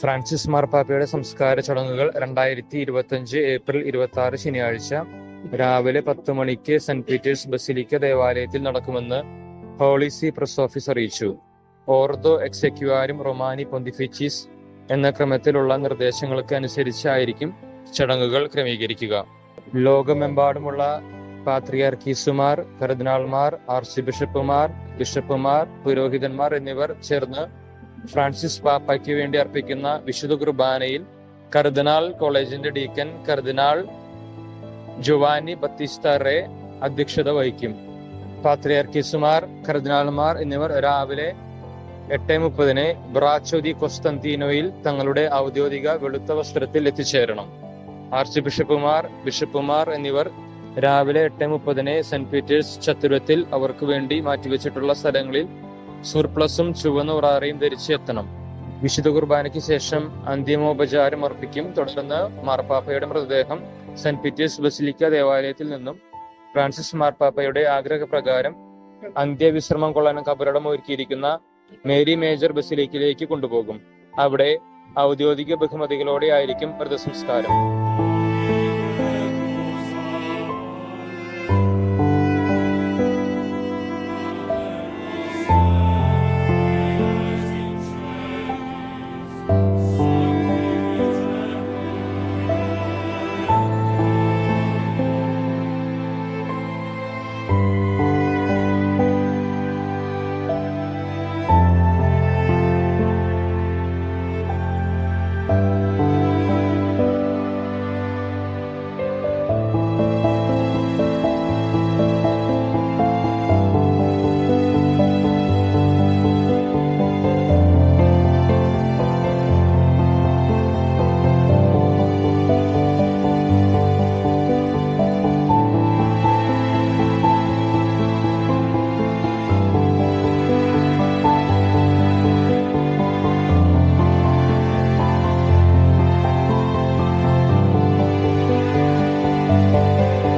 Francis മാർപ്പാപ്പയുടെ സംസ്കാര ചടങ്ങുകൾ രണ്ടായിരത്തി ഇരുപത്തഞ്ച് ഏപ്രിൽ ഇരുപത്തി ആറ് ശനിയാഴ്ച രാവിലെ പത്ത് മണിക്ക് സെന്റ് പീറ്റേഴ്സ് ബസിലിക്ക ദേവാലയത്തിൽ നടക്കുമെന്ന് ഹോളിസി പ്രസ് ഓഫീസ് അറിയിച്ചു. ഓർദോ എക്സെക്യുവാരും റൊമാനി പൊന്തിഫിച്ചിസ് എന്ന ക്രമത്തിലുള്ള നിർദ്ദേശങ്ങൾക്ക് അനുസരിച്ചായിരിക്കും ചടങ്ങുകൾ ക്രമീകരിക്കുക. ലോകമെമ്പാടുമുള്ള പാത്രിയാർക്കീസുമാർ കർദിനാൾമാർ ആർച്ച് ബിഷപ്പുമാർ ബിഷപ്പുമാർ പുരോഹിതന്മാർ എന്നിവർ ചേർന്ന് ഫ്രാൻസിസ് പാപ്പയ്ക്ക് വേണ്ടി അർപ്പിക്കുന്ന വിശുദ്ധ കുർബാനയിൽ കർദിനാൾ കോളേജിന്റെ ഡീക്കൻ കർദിനാൾ ജുവാനി ബത്തിസ്ത റേ അധ്യക്ഷത വഹിക്കും. പാത്രിയാർക്കിസുമാർ കർദിനാൾമാർ എന്നിവർ രാവിലെ എട്ട് മുപ്പതിന് ബ്രാച്ചോദി കൊസ്തന്തീനോയിൽ തങ്ങളുടെ ഔദ്യോഗിക വെളുത്ത വസ്ത്രത്തിൽ എത്തിച്ചേരണം. ആർച്ച് ബിഷപ്പുമാർ ബിഷപ്പുമാർ എന്നിവർ രാവിലെ എട്ട് മുപ്പതിന് സെന്റ് പീറ്റേഴ്സ് ചത്തുരത്തിൽ അവർക്ക് വേണ്ടി മാറ്റിവെച്ചിട്ടുള്ള സ്ഥലങ്ങളിൽ സുർപ്ലസും ചുവന്ന ഉറാറയും ധരിച്ച് എത്തണം. വിശുദ്ധ കുർബാനയ്ക്ക് ശേഷം അന്തിമോപചാരം അർപ്പിക്കും. തുടർന്ന് മാർപ്പാപ്പയുടെ മൃതദേഹം സെന്റ് പീറ്റേഴ്സ് ബസിലിക്ക ദേവാലയത്തിൽ നിന്നും ഫ്രാൻസിസ് മാർപ്പാപ്പയുടെ ആഗ്രഹപ്രകാരം അന്ത്യവിശ്രമം കൊള്ളാൻ കബറടം ഒരുക്കിയിരിക്കുന്ന മേരി മേജർ ബസിലിക്കയിലേക്ക് കൊണ്ടുപോകും. അവിടെ ഔദ്യോഗിക ബഹുമതികളോടെ ആയിരിക്കും മൃതസംസ്കാരം.